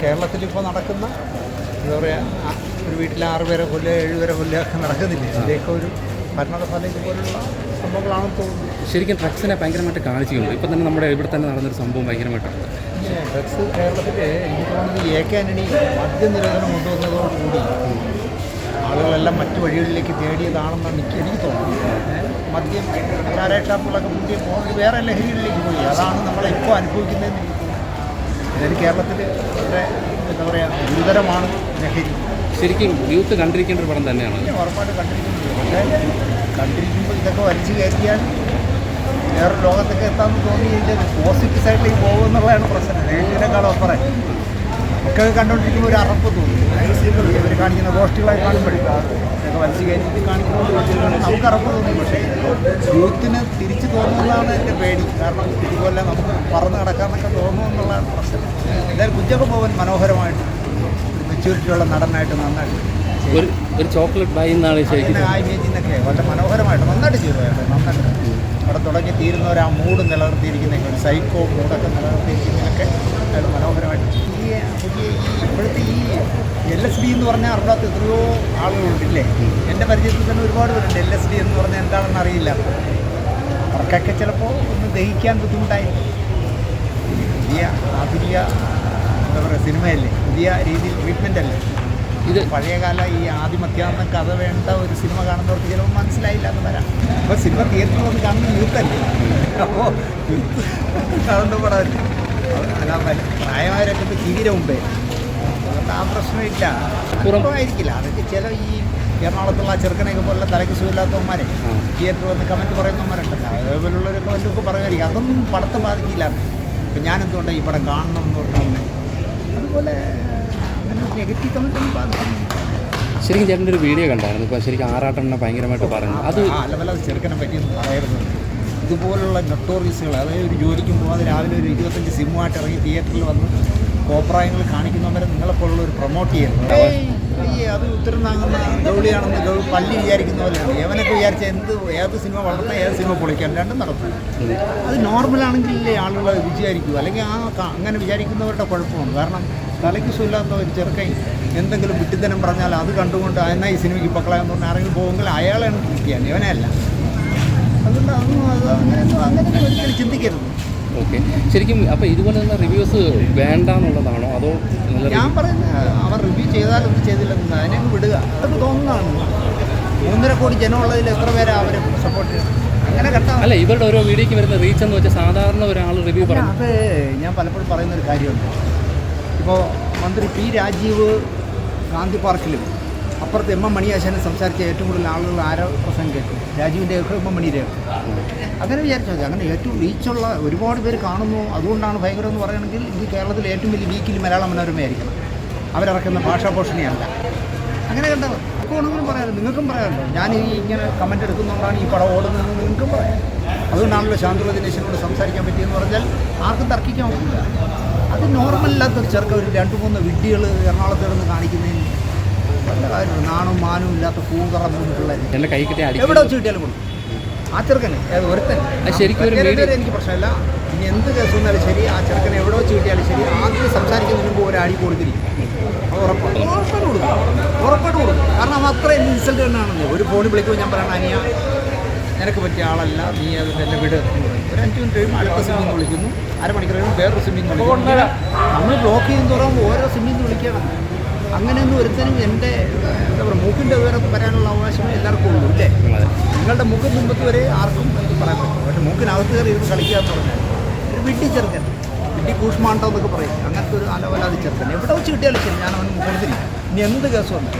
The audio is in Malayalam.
കേരളത്തിൽ ഇപ്പോൾ നടക്കുന്ന എന്താ പറയുക ഒരു വീട്ടിൽ ആറ് പേരെ കൊല്ലുക ഏഴ് പേരെ കൊല്ലുക ഒക്കെ നടക്കുന്നില്ല? ഇതിലേക്ക് ഒരു ഭരണഫലം പോലുള്ള സംഭവങ്ങളാണെന്ന് തോന്നുന്നു. ശരിക്കും ഡ്രഗ്സിനെ ഭയങ്കരമായിട്ട് കാണിച്ചിട്ടുണ്ട്. ഇപ്പം തന്നെ നമ്മുടെ ഇവിടെ തന്നെ നടന്നൊരു സംഭവം ഭയങ്കരമായിട്ടുണ്ട്. പിന്നെ ഡ്രഗ്സ് കേരളത്തിൽ എനിക്ക് തോന്നുന്നത് എ കെ ആന്റണി മദ്യനിരോധനം കൊണ്ടുവന്നതോടുകൂടി ആളുകളെല്ലാം മറ്റു വഴികളിലേക്ക് തേടിയതാണെന്നാണ് എനിക്ക് എനിക്ക് തോന്നുന്നത്. മദ്യം ചാരായ ഷാപ്പുകളൊക്കെ പുതിയ പോകുന്നത് വേറെ ലഹരികളിലേക്ക് പോയി. അതാണ് നമ്മളെ ഇപ്പോൾ അനുഭവിക്കുന്നതെന്ന് തോന്നുന്നു കേരളത്തിൽ വളരെ എന്താ പറയുക ഗുരുതരമാണ് ലഹരി ശരിക്കും യൂത്ത് കണ്ടിരിക്കേണ്ട ഒരു പടം തന്നെയാണ്. പിന്നെ ഉറപ്പായിട്ട് കണ്ടിരിക്കുന്നത് പക്ഷേ കണ്ടിരിക്കുമ്പോൾ ഇതൊക്കെ വലിച്ചു കയറ്റിയാൽ വേറെ ലോകത്തൊക്കെ എത്താമെന്ന് തോന്നി കഴിഞ്ഞാൽ പോസിറ്റീവ് സൈഡിലേക്ക് പോകുമെന്നുള്ളതാണ് പ്രശ്നം. നെഗറ്റീവിനേക്കാളും അപ്പറേ ഒക്കെ കണ്ടുകൊണ്ടിരിക്കുമ്പോൾ ഒരു അറപ്പ് തോന്നും. ഇവർ കാണിക്കുന്ന ഗോഷ്ഠികളായി കാണുമ്പോഴേ. ഇതൊക്കെ വലിച്ചു കയറ്റി കാണിക്കുമ്പോൾ നമുക്ക് അറപ്പ് തോന്നുന്നു പക്ഷേ യൂത്തിന് തിരിച്ചു തോന്നുന്നതാണ് എന്റെ പേടി. കാരണം ഇതുപോലെ നമുക്ക് പറന്ന് കിടക്കാമെന്നൊക്കെ തോന്നുമെന്നുള്ളതാണ് പ്രശ്നം. എന്തായാലും കുഞ്ചൊക്കെ പോകാൻ മനോഹരമായിട്ട് മെച്യൂരിറ്റിയുള്ള നടനായിട്ട് നന്നായിട്ട് ഒരു ഒരു ചോക്ലേറ്റ് ബൈ എന്നാണ് ശരിക്കും ആ ഇമേജിൽ നിന്നൊക്കെ വളരെ മനോഹരമായിട്ട് നന്നായിട്ട് ചെയ്തു. നന്നായിട്ട് അവിടെ തുടങ്ങി തീരുന്നവർ ആ മൂഡ് നിലനിർത്തിയിരിക്കുന്നതൊക്കെ ഒരു സൈക്കോ മൂഡൊക്കെ നിലനിർത്തിയിരിക്കുന്നതൊക്കെ അയാൾ മനോഹരമായിട്ട് ഇപ്പോഴത്തെ ഈ എൽ എസ് ഡി എന്ന് പറഞ്ഞാൽ അറിയാത്ത എത്രയോ ആളുകളുണ്ടല്ലേ എന്റെ പരിചയത്തിൽ തന്നെ ഒരുപാട് പേരുണ്ട് എൽ എസ് ഡി എന്ന് പറഞ്ഞാൽ എന്താണെന്ന് അറിയില്ല. അവർക്കൊക്കെ ചിലപ്പോൾ ഒന്ന് ദഹിക്കാൻ ബുദ്ധിമുട്ടായി പുതിയ ആധുനിക എന്താ പറയുക സിനിമയല്ലേ? പുതിയ രീതിയിൽ ട്രീറ്റ്മെന്റ് അല്ലേ? ഇത് പഴയകാല ഈ ആദിമത്യാന്ന കഥ വേണ്ട ഒരു സിനിമ കാണുന്നവർക്ക് ചിലപ്പോൾ മനസ്സിലായില്ല എന്ന് വരാം. അപ്പോൾ സിനിമ തിയേറ്ററിൽ വന്ന് കാണുന്ന യൂത്തല്ലേ അപ്പോൾ യൂത്ത് കാണുന്ന പടമല്ലേ അല്ല പ്രായമായവരൊക്കെ ഇപ്പോൾ തീരെ മുമ്പേ. അതുകൊണ്ട് ആ പ്രശ്നമില്ല കുറവായിരിക്കില്ല അതൊക്കെ ചില ഈ എറണാകുളത്തുള്ള ആ ചെറുക്കനെയൊക്കെ പോലുള്ള തലയ്ക്ക് സുഖമില്ലാത്തവന്മാരെ. തിയേറ്ററിൽ വന്ന് കമന്റ് പറയുന്നവന്മാരുണ്ടല്ലോ. അതേപോലുള്ളവരൊക്കെ കമന്റൊക്കെ പറയുമായിരിക്കും അതൊന്നും പടത്തെ ബാധിക്കില്ല. ഇപ്പം ഞാനെന്തുകൊണ്ട് ഈ പടം കാണണം എന്ന് പറഞ്ഞു അതുപോലെ അങ്ങനെ നെഗറ്റീവ് കമന്റ് ഒന്നും ബാധിക്കുന്നില്ല. ശരിക്കും ചേട്ടന്റെ ഒരു വീഡിയോ കണ്ടായിരുന്നു. ഇപ്പോൾ ശരിക്കും ആറാട്ടെണ്ണ ഭയങ്കരമായിട്ട് പറഞ്ഞു. അത് ആ അലവല ചെറുക്കനെ പറ്റി പറയരുത്. ഇതുപോലുള്ള നൊട്ടോറിയസുകൾ അതായത് ഒരു ജോലിക്കും പോകാതെ രാവിലെ ഒരു ഇരുപത്തഞ്ച് സിമ്മുമായിട്ട് ഇറങ്ങി തിയേറ്ററിൽ വന്ന് കോപ്രായങ്ങൾ കാണിക്കുന്നവരെ നിങ്ങളെപ്പോലുള്ള ഒരു പ്രൊമോട്ട് ചെയ്യുന്നത് അത് ഉത്തരം താങ്ങുന്ന ജോലിയാണെന്ന് ഗൗ- പള്ളി വിചാരിക്കുന്ന പോലെയാണ്. യവനൊക്കെ വിചാരിച്ച എന്ത് ഏത് സിനിമ വളർത്താൻ ഏത് സിനിമ പൊളിക്കാൻ രണ്ടും നടക്കും. അത് നോർമലാണെങ്കിലേ ആളുകൾ വിചാരിക്കൂ. അല്ലെങ്കിൽ ആ അങ്ങനെ വിചാരിക്കുന്നവരുടെ കുഴപ്പമാണ്. കാരണം തലയ്ക്ക് സുല്ലാത്ത ഒരു ചെറുക്കൻ എന്തെങ്കിലും വിട്ടിത്തനം പറഞ്ഞാൽ അത് കണ്ടുകൊണ്ട് എന്നാ ഈ സിനിമയ്ക്ക് പൊക്കളാന്ന് പറഞ്ഞാൽ ആരെങ്കിലും പോകുമെങ്കിൽ അയാളെയാണ് ക്ലിക്ക് ഇവനെ അല്ല. അതുകൊണ്ട് അതൊന്നും അത് അങ്ങനെയൊന്നും അങ്ങനെയൊന്നും ഒരിക്കലും ചിന്തിക്കരുത്. ഓക്കെ. ശരിക്കും അപ്പോൾ ഇതുപോലെ തന്നെ റിവ്യൂസ് വേണ്ട എന്നുള്ളതാണോ അതോ ഞാൻ പറയുന്നത് അവർ റിവ്യൂ ചെയ്താലും ഇത് ചെയ്തില്ലെന്ന് അതിനെ വിടുക. അതൊക്കെ തോന്നുന്നതാണ് മൂന്നര കോടി ജനമുള്ളതിൽ എത്ര പേരെ അവരെ സപ്പോർട്ട് ചെയ്യുന്നത്? അങ്ങനെ കണ്ടാൽ അല്ല ഇവരുടെ ഓരോ വീഡിയോക്ക് വരുന്ന റീച്ച് എന്ന് വെച്ചാൽ സാധാരണ ഒരാൾ റിവ്യൂ പറയും. അത് ഞാൻ പലപ്പോഴും പറയുന്ന ഒരു കാര്യമുണ്ട്. ഇപ്പോൾ മന്ത്രി പി രാജീവ് ഗാന്ധി പാർക്കിലും അപ്പുറത്ത് എം എം മണിയാശാനെ സംസാരിച്ച ഏറ്റവും കൂടുതൽ ആളുകൾ ആരോ പ്രസംഗം കേട്ടു. രാജീവിന്റെ ഒക്കെ എം എം മണിയുടെ അങ്ങനെ വിചാരിച്ചാൽ മതി അങ്ങനെ ഏറ്റവും റീച്ചുള്ള ഒരുപാട് പേര് കാണുന്നു. അതുകൊണ്ടാണ് ഭയങ്കരം എന്ന് പറയുകയാണെങ്കിൽ ഇത് കേരളത്തിലെ ഏറ്റവും വലിയ വീക്കിൽ മലയാള മനോരമയായിരിക്കണം അവരിറക്കുന്ന ഭാഷാപോഷണിയല്ല. അങ്ങനെ കണ്ടത്. അപ്പോൾ വേണമെങ്കിലും പറയാമല്ലോ നിങ്ങൾക്കും പറയാമല്ലോ ഞാൻ ഈ ഇങ്ങനെ കമന്റ് എടുക്കുന്നതുകൊണ്ടാണ് ഈ പടം ഓടുന്നതെന്ന് നിങ്ങൾക്കും പറയാം. അതുകൊണ്ടാണല്ലോ ശാന്തുള്ള ദിനേശനോട് സംസാരിക്കാൻ പറ്റിയെന്ന് പറഞ്ഞാൽ ആർക്കും തർക്കിക്കാൻ പറ്റില്ല. അത് നോർമലല്ലാത്തൊരു ചെറുക്ക ഒരു രണ്ട് മൂന്ന് വിഡ്ഡികൾ എറണാകുളത്ത് കാണിക്കുന്നതിന് വല്ല കാര്യമില്ല നാണും മാനും ഇല്ലാത്ത പൂങ്കറം പിള്ളേർ എന്റെ കൈ കിട്ടിയ എവിടെ വെച്ച് കിട്ടിയാലും കൊടുക്കും. ആ ചെറുക്കന് ഒരുത്തൻ. ശരിക്കും എനിക്ക് പ്രശ്നമില്ല. ഇനി എന്ത് കേസ് വന്നാലും ശരി ആ ചെറുക്കനെ എവിടെ വെച്ച് കിട്ടിയാലും ശരി ആദ്യം സംസാരിക്കുന്നതിന് മുമ്പ് ഒരു അടി കൊടുത്തിരിക്കും. അത് ഉറപ്പായിട്ട് കൊടുക്കും. ഉറപ്പായിട്ട് കൊടുക്കും. കാരണം അവൻ അത്ര ഇൻസൾട്ട് തന്നെയാണെന്ന്. ഒരു ഫോണിൽ വിളിക്കുമ്പോൾ ഞാൻ പറയണം അനിയ നിനക്ക് പറ്റിയ ആളല്ല. നീ അതിന്റെ എന്നെ വിട്. ഒരു അഞ്ച് മിനിറ്റ് കഴിയുമ്പോൾ അടുത്ത സിമ്മിൽ വിളിക്കുന്നു. അരമണിക്കൂർ കഴിയുമ്പോൾ വേറൊരു സിമ്മിൽ വിളിക്കുന്നു. നമ്മൾ ബ്ലോക്ക് ചെയ്യും തോറും ഓരോ സിമ്മിൽ വിളിക്കണം അങ്ങനെയൊന്നും ഒരുത്തനും എന്റെ എന്താ പറയുക മൂക്കിന്റെ വരെ വരാനുള്ള അവകാശം എല്ലാവർക്കും ഉള്ളൂ ഇല്ലേ നിങ്ങളുടെ മൂക്കിന് മുമ്പത്ത് വരെ ആർക്കും പറയാൻ പറ്റും പക്ഷേ മൂക്കിനകത്ത് കയറി ഇരുന്ന് കളിക്കുക എന്ന് പറഞ്ഞാൽ ഒരു വിട്ടി ചെറുക്കൻ വിട്ടി കൂഷ്മാണ്ടോ എന്നൊക്കെ പറയും. അങ്ങനത്തെ ഒരു അലവലാതി ചെറുക്കൻ. എവിടെ വെച്ച് കിട്ടിയാലും ശരി ഞാൻ അവൻ മുഖത്തിൽ ഇനി എന്ത് കേസ് വന്നു